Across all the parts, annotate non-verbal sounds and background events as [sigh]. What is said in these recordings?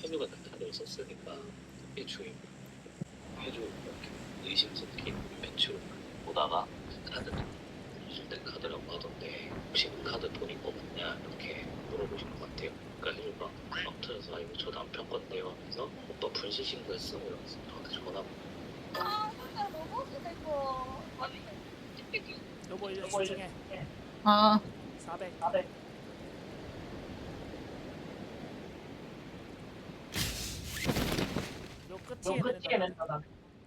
현주가 다들 썼으니까 대충 해주 이렇게 의심스럽게 매출 보다가 카드 해줄 때 카드라고 하던데 혹시 그 카드 돈이 뽑았냐 이렇게 물어보신 것 같아요. 그러니까 해주가 막 터져서 아 이거 저 남편 건데요 하면서 오빠 분실 신고했어 이러면서 저한테 전화 아, 진짜 너무 쓰고. 아니. 요거 이제 집중해. 아 400. 요 끝에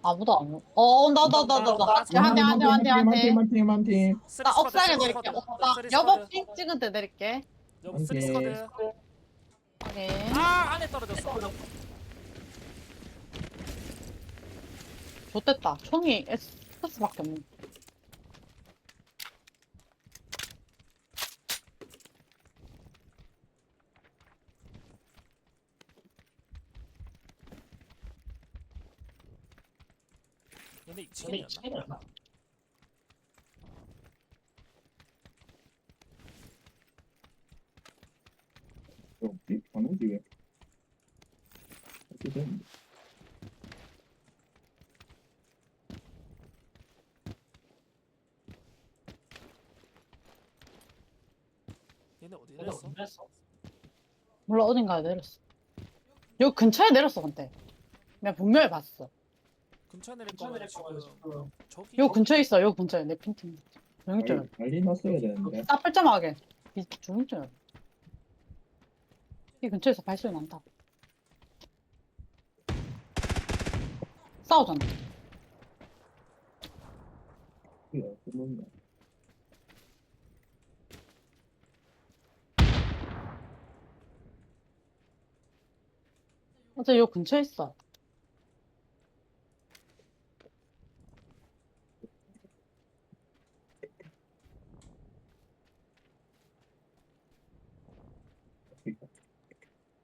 아무도 안 오. 어 온다 온다 온다 온다 온다. 한대 한 대 한 대 한 대. 한팀 한팀 쓰리 나 스쿼드, 옥상에 쓰리 내릴게. 스쿼드, 옥상. 쓰리 여보 스쿼드. 핑 찍은 데 내릴게. 여보 쓰리 스쿼드. 확인. 아 안에 떨어졌어. 좋됐다. 총이 S밖에 없네. 얘네 2층이었나? 없지? 안 오지 왜? 어쨌든 얘네 어디 내렸어? 몰라 어딘가에 내렸어. 여기 근처에 내렸어 근데. 내가 분명히 봤어. 근처에 내릴 거면 지금 저기 요 근처에 있어. 요 근처에 내 핀팀. 난리- 난리 났어야 되는데 따빨점하게. 이 중있잖아. 이 근처에서 발소리 난다. 싸우잖아. 그놈이야 어제 요 근처에 있어.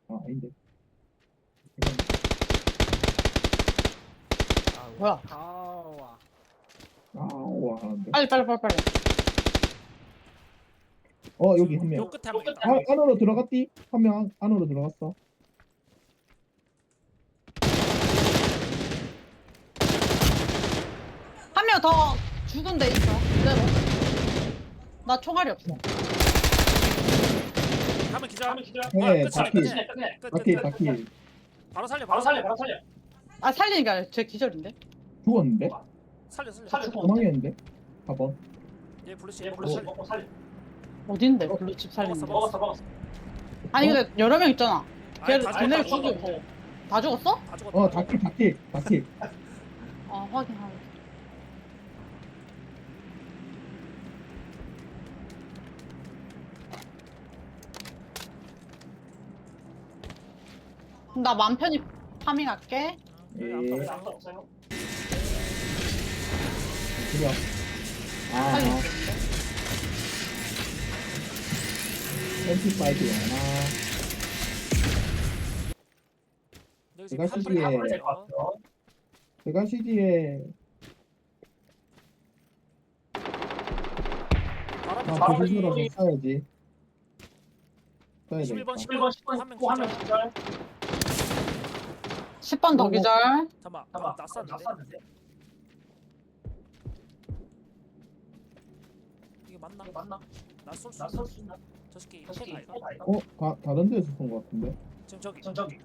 아 아닌데 뭐야? 아와 아 와 하는데 빨리 빨리 빨리 빨리. 어 여기 요 한명 끝에 한 명 있다. 아, 안으로 들어갔디? 한 명 안으로 들어갔어 한 명 더 죽은 데 있어. 그대로. 나 총알이 없어. 가면 기절. 하면 기절. 네, 바퀴. 끝이네, 끝이네. 끝, 바퀴 끝, 끝. 바퀴 바로 살려. 바로 살려. 바로 살려. 아 아니라 제 기절인데? 죽었는데? 살려 살려. 도망했는데? 4번 얘 블루시 얘 블루시 살려. 어딘데? 블루칩 살리는 게. 먹었어 먹었어. 아니 근데 여러 명 있잖아. 걔 아니, 다 걔네를 죽었어, 다 죽이고. 다 죽었어? 다 죽었다. 어 바퀴 바퀴 바퀴 아 확인 확인. 그럼 나맘 편히 파밍할게. 여기 예. 아까 없어요. 그래 아 빨리. 25 하나 제가 지금 시기에- 한 발이 왔어요. 제가 CD에 앞에 아 바로 보시으로 앞에 써야지 써야 21번 되겠다 11번 10번 한명 기절. 10번 더 오. 기절. 잠깐만. 잠깐만. 낯섰는데. 이게 맞나? 맞나? 낯설 수 낯설 수 있나? 저 새끼 핵 아이가? 어? 다, 다른 데서 쏜 것 같은데? 지금 저기. 지금 저기.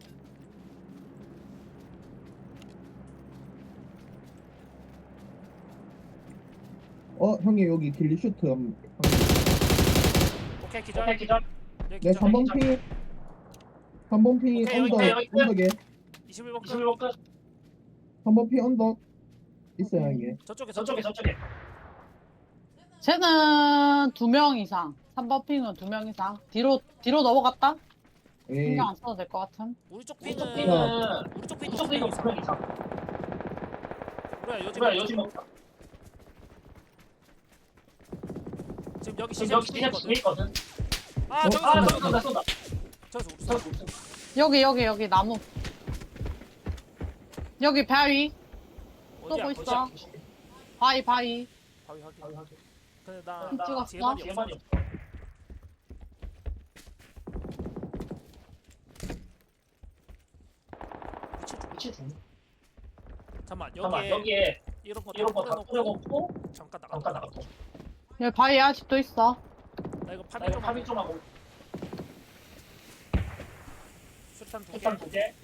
어? 형이 여기 길리 슈트 한, 한 오케이 기절. 오케이 기절. 네, 기절. 3번 핑 3번 핑이 오케이, 언덕, 여기 있다. 언덕에 21번 끝. 21번 끝. 3번 핑 언덕 있어요 형이 저쪽에 저쪽에 저쪽에. 쟤는 두 명 이상. 3번 핑은 두 명 이상. 뒤로 뒤로 넘어갔다. 에이 신경 안 써도 될 것 같은. 우리 쪽 핑은- 핑은 우리 쪽 핑은 두명 이상. 그래 요즘 그래 요즘 지금 여기 시작 중에 있거든. 아 어, 저기 아, 쏜다 쏜다 쏜다. 저기서 우리 쏜다. 여기 여기 여기 나무. 여기 바위. 어디야? 쏘고 있어. 어디야? 바위 바위. 바위 확인. 근데 나좀 찍었어? 지혜만이 없어. 위치 중. 잠깐만 잠깐만 여기에 여기에 이런 거다 이런 거다 뿌려놓고 뿌려놓고 잠깐 나가. 잠깐 나갔다. 여기 바위 아직도 있어. 나 이거 나 파밍 이거 좀 파밍 하고 좀 하고 술탄 두 개. 일단 두 개.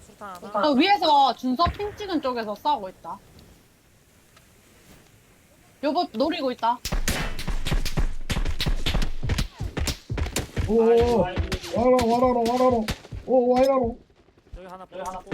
술탄 하나. 저 위에서 준서 핑 찍은 쪽에서 싸우고 있다. 여보 노리고 있다. 오. 와라 와라로 와라로 오 와이라로 여기 하나 여기 하나 뿌려놓고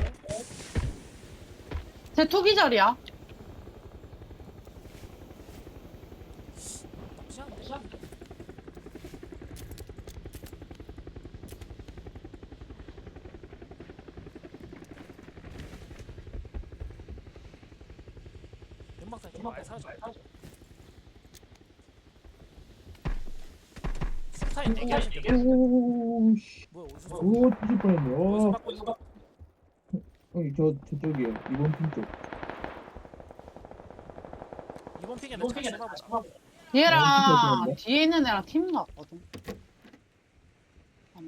제좀 많이 사줘. 술탄이 되게 하시네. 쏘? 오 뒤질 뻔했네 어 거? 형님 저 저쪽이에요 이번 팀 쪽 이번 픽에는 잘 노팅에 쏘나보다. 얘랑 뒤에 있는 애랑 팀 같거든.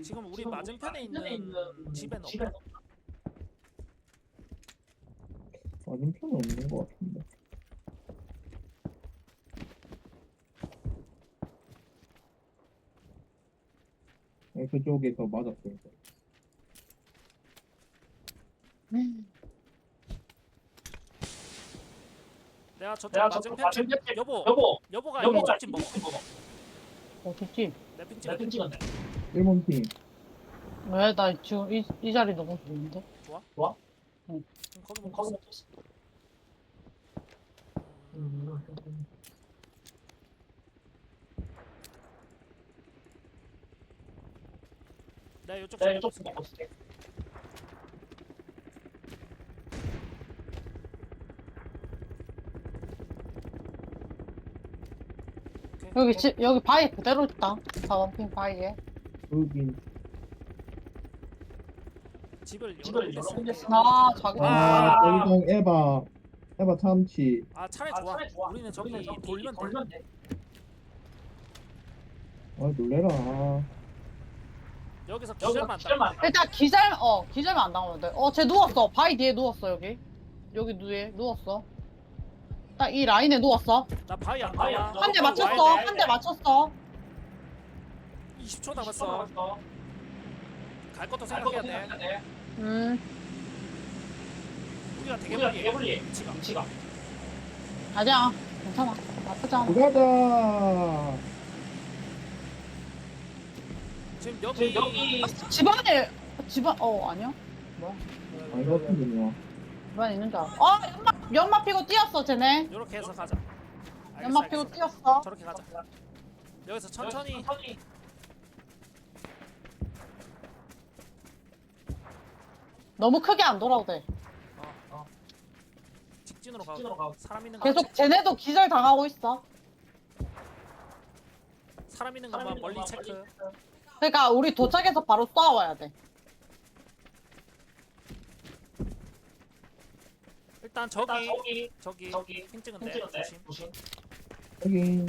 지금 우리 맞은편에 있는 집에는 집에 없다. 맞은 편은 없는 것 같은데 네, 그쪽에서 맞았어요 음. 내가 저쪽 내가 저쪽 맞은편 집 맞은편 집 여보 여보 여보가 여보 이쪽 집 먹어. 어딨지? 내핑 찍어. 내핑 찍었네. 일본 팀 왜? 나 지금 이, 이 자리 너무 좋은데? 거기 먹 거기 어 음. 내가 이쪽 내가 집 이쪽 먹고 있을게. 여기 집 여기 바위 그대로 있다. 4번핑 바위에. 여긴 집을 쓰는 군데 게 쓰는 아 자기. 아 아. 에바 에바 참치 아 아, 좋아. 차라리 좋아. 우리는 저기 우리는 저기 돌면 돼. 돌면 돼. 아 놀래라 아, 여기서 기절만 딱. 일단 기절 어 기절만 안 당하면 돼. 어쟤 누웠어. 바위 뒤에 누웠어 여기. 여기 뒤에 누웠어. 딱 이 라인에 누웠어. 나 바위 안 바위 나와. 안 나와. 한 대 맞췄어. 한 돼. 대 맞췄어. 20초 남았어. 갈 것도 생각해야 돼. 음 우리가 되게 우리가. 되게 불리해. 위치가. 위치가. 아니야. 괜찮아. 나쁘지 않아. 들어가자 지금 여기 지금 여기 집안에 집안 어 아니야? 아닌 것 같은데요 집안에 있는 줄 알아. 어 연막 연막 피고 뛰었어 쟤네. 이렇게 해서 가자. 알겠어, 연막 피고 알겠어. 뛰었어. 저렇게 가자. 여기서 천천히 너무 크게 안 돌아도 돼. 어, 직진으로 직진으로 가고 가고. 사람 있는 거 계속 쟤네도 기절 당하고 있어. 사람 있는 것만 멀리 체크. 그러니까 우리 도착해서 바로 쏴와야 돼. 일단 일단 저기 저기 저기 저기 핑 찍은데. 조심. 여기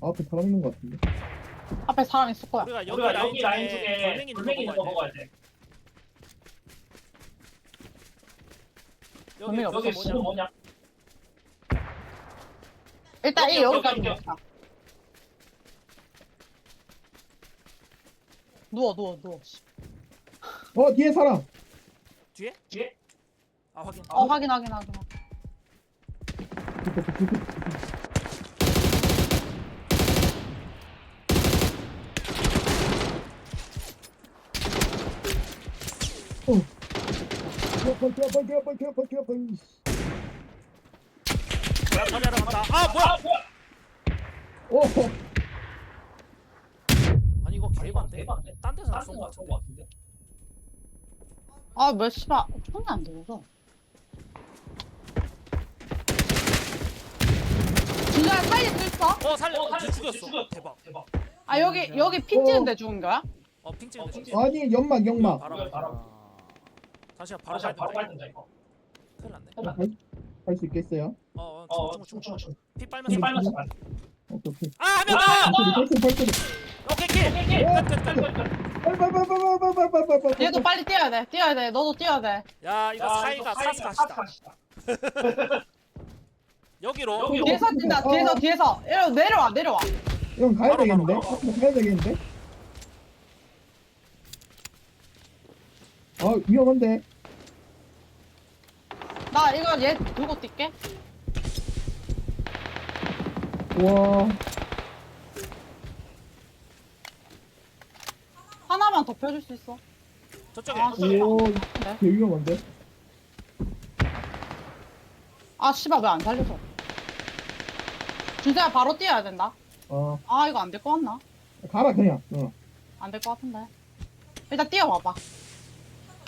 앞에 사람 있는 것 같은데 앞에 사람 있을 거야. 우리가 여기 우리가 라인 여기 라인 중에 돌멩이 있는 돌멩이 거 있는 거 먹어야 돼. 돼. 여기 돌멩이 여기 여기 지금 뭐냐? 뭐냐? 일단 이 여기, 여기까지 여기, 먹자. 누워 누워 누워. 씨. 어 뒤에 사람 뒤에? 뒤에? 아 확인. 어 확인 확인 확인. 버텨 버텨 뭐야 간다. 아 뭐야? 아 뭐야? 오 이거 개반데. 대박인데? 딴 데서 다른 쏜거 거 같은데. 같은데? 아 몇 시발 손이 안 들어서. 진짜 살릴 수 있어? 어 살려. 어, 어, 살렸어. 죽였어. 죽였어. 대박. 대박. 아 여기 여기 핀 어. 찍은데 죽은 거야? 어핑. 어, 핑핑 찍은데. 아니 연막 연막 바로. 바로. 다시야 바로 바로 가야 된다. 가야 이거. 된다 이거. 큰일 났네. 할수 있겠어요? 어, 어, 어, 충충 충충. 충충충. 피피 빨면서. 빨면서 가. 오케이 오케이 아, 한명 아, 얘도 빨리 뛰어야 돼. 뛰어야 돼. 너도 뛰어야 돼. 야 이거 사이가 사스 가시다. 여기로. 뒤에서 뛴다. 뒤에서 뒤에서. 이리 내려와 내려와. 이건 가야 되겠는데? 가야 되겠는데? 아 위험한데? 나 이거 얘 들고 뛸게. 와. 하나만 더 펴줄 수 있어. 저쪽에. 아, 오, 네. 되게 위험한데? 아 씨발 왜 안 살려줘? 준서야 바로 뛰어야 된다. 어, 아 이거 안 될 것 같나? 가라 그냥. 어. 안 될 것 같은데. 일단 뛰어와봐.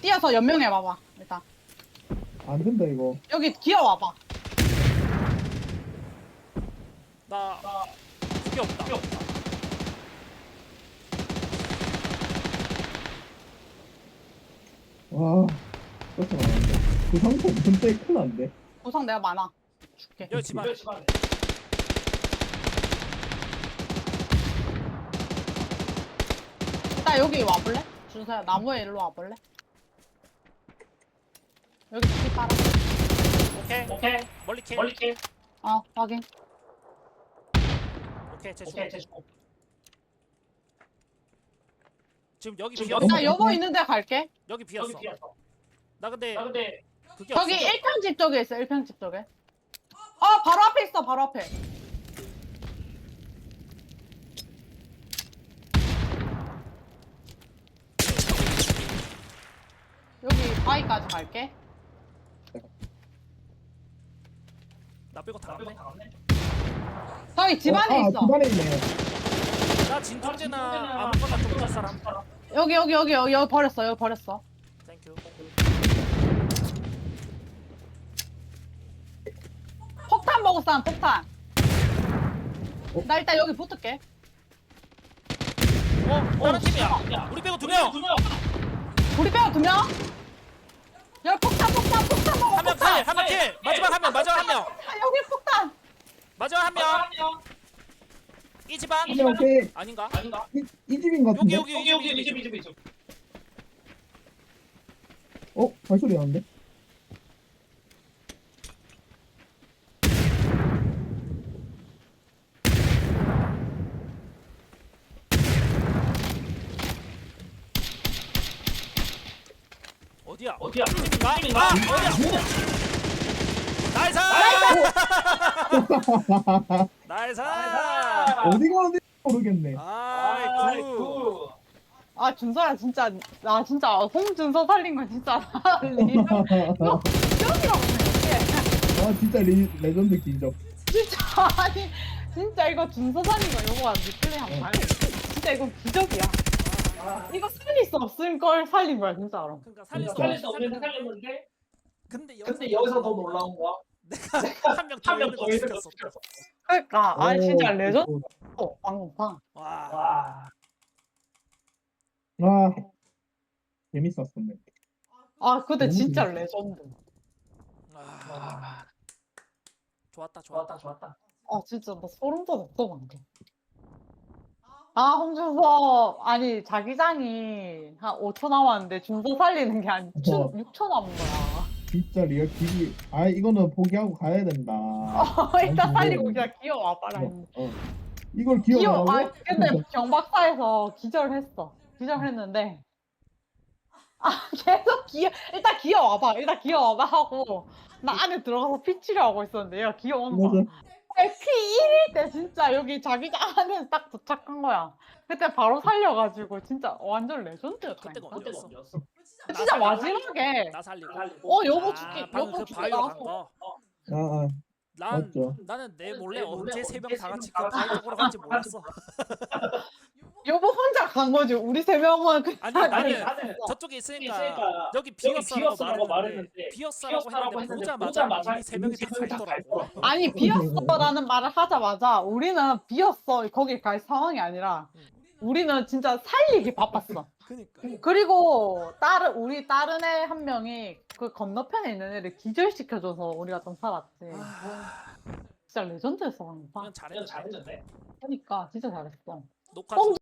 뛰어서 연명해봐봐. 일단 안 된다 이거. 여기 기어와봐. 나 그게 없다. 와, 그렇게 많은데. 그 상품 진짜 큰일 난데. 구성 내가 많아. 줄게. 여기 집안. 일단 여기 와볼래? 준서야 나무에 일로 와볼래? 여기 키 깔아. 오케이. 오케이. 멀리 킬. 멀리 킬. 어 확인. 오케이 제수. 지금 여기 지금 비었어. 나 여보 있는데 갈게. 여기 비었어. 나 근데 그게 저기 없어. 1평집 쪽에 있어. 1평집 쪽에. 어 바로 앞에 있어. 바로 앞에. 여기 바위까지 갈게. 나 빼고 다 갔네. 저기 집 안에 어, 아, 있어. 집안에 있네. 나 진통제나 아무거나 좀 사람. 여기 여기 여기 여기 여기 버렸어. 여기 버렸어. 땡큐. 폭탄 먹을 사람 폭탄. 어? 나 일단 여기 붙을게. 어, 다른 팀이야. 우리 빼고 두 명. 우리 빼고 두 명. 여기 폭탄 폭탄 폭탄 먹어. 한명 폭탄. 킬. 한명 킬. 마지막 한 명. 마지막 한 명. 아, 여기 폭탄. 마지막 한 명. 이 집안? 오케이, 오케이. 아닌가? 이, 이 집인 것 여기 같은데? 여기 여기 여기 여기 여기. 어? 발소리 나는데? 어디야? 어디야? 아, 아, 어디야? 나 이스! 어디가 [laughs] 어디 모르겠네. 아이 굿. 아 준서야 진짜 나 진짜 홍준서 살린 거 진짜 나 리얼 이거 기억이라고 생각해. 아, 진짜 리, 레전드 기적. 진짜 아니 진짜 이거 준서 살린 거 요거 리플레이 한번 진짜 이거 기적이야. 이거 살릴 수 없을 걸 살린 거야 진짜로. 그러니까 살릴 수 살릴 없는 수 없는 살렸는데 근데 근데 여기서 더 놀라운 거야 [laughs] 한 명 더 한명 있는 더 거 있는 거 시켰어. 그러니까 아니 진짜 오, 레전드 방금 봐. 와. 와 아, 재밌었었네. 아 근데 진짜. 레전드. 와. 와, 좋았다, 좋았다. 좋았다 좋았다 아 진짜 나 소름 돋았어 방금. 아 홍준서 아니 자기장이 한 5초 남았는데 준서 살리는 게 한 6초, 어. 6초 남은 거야. 진짜 리얼 기기. 아, 이거는 포기하고 가야 된다. 어, 일단. 살리고 그냥 기어와봐라 했는데. 어. 이걸 기어 기억하고? 아 근데 경박사에서 기절했어. 기절했는데 아 계속 기어 일단 기어와봐 일단 기어와봐 하고 나 안에 들어가서 피 치료하고 있었는데 얘가 거야. 맞아. 피 1일 때 진짜 여기 자기장 안에 딱 도착한 거야. 그때 바로 살려가지고 진짜 완전 그때가 레전드였다니까. 어디였어? 진짜 마지막에 나 살리고. 어 여보 죽기 아, 방금 여보 그 죽기 바위로 간 나서 거. 아, 아, 난 맞죠. 나는 내 몰래 언제 세 명 다 같이 다그 바위 쪽으로 간지 [laughs] 몰랐어. [laughs] 여보 혼자 간 거지. 우리 세 명은 그냥 아니 나는 나는 저쪽에 있으니까 있으니까 여기 비었어라고 비었어라고 말했는데 말했는데 비었어라고 비었어라고 했는데 했는데 보자마자 보자마자 우리 세 명이 다 우리 세 명이 다 갈더라고. [laughs] 아니 비었어라는 말을 하자마자 우리는 비었어 거기 갈 상황이 아니라 우리는 진짜 살리기 바빴어. 그니까. 그리고 다른 우리 다른 애 한 명이 그 건너편에 있는 애를 기절시켜줘서 우리가 좀 살았지. 아, 진짜 레전드였어 방금. 그냥 그냥 잘했는데. 그러니까 진짜 잘했어. 녹화 어, 중.